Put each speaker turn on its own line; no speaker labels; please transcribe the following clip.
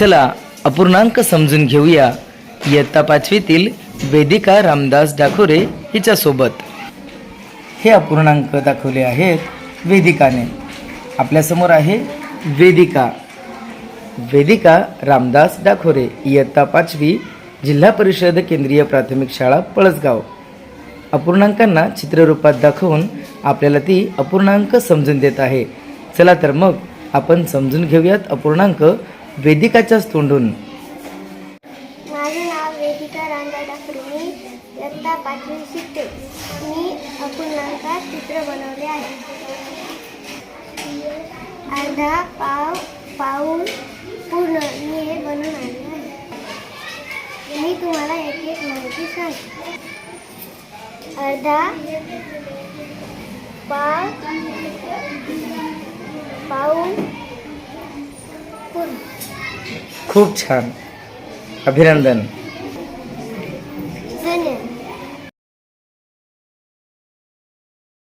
चला अपूर्णांक समजून घेऊया. इयत्ता पाचवीतील वेदिका रामदास डाखोरे हिच्यासोबत. हे अपूर्णांक दाखवले आहेत वेदिकाने. आपल्यासमोर आहे वेदिका. वेदिका रामदास डाखोरे इयत्ता पाचवी जिल्हा परिषद केंद्रीय प्राथमिक शाळा पळसगाव. अपूर्णांकांना चित्ररूपात दाखवून आपल्याला ती अपूर्णांक समजून देत आहे. चला तर मग आपण समजून घेऊयात अपूर्णांक वेदिकाच्याच तोंडून.
माझे नाव वेदिका रांगा डाकरे मी इयत्ता पाचवी शिकते मी अपूर्णांकात चित्र बनवले आहे. अर्धा पाव पाऊल पूर्ण मी हे बनवून आणले आहे. मी तुम्हाला एक एक माहिती सांगते. अर्धा पाव
खूप छान अभिनंदन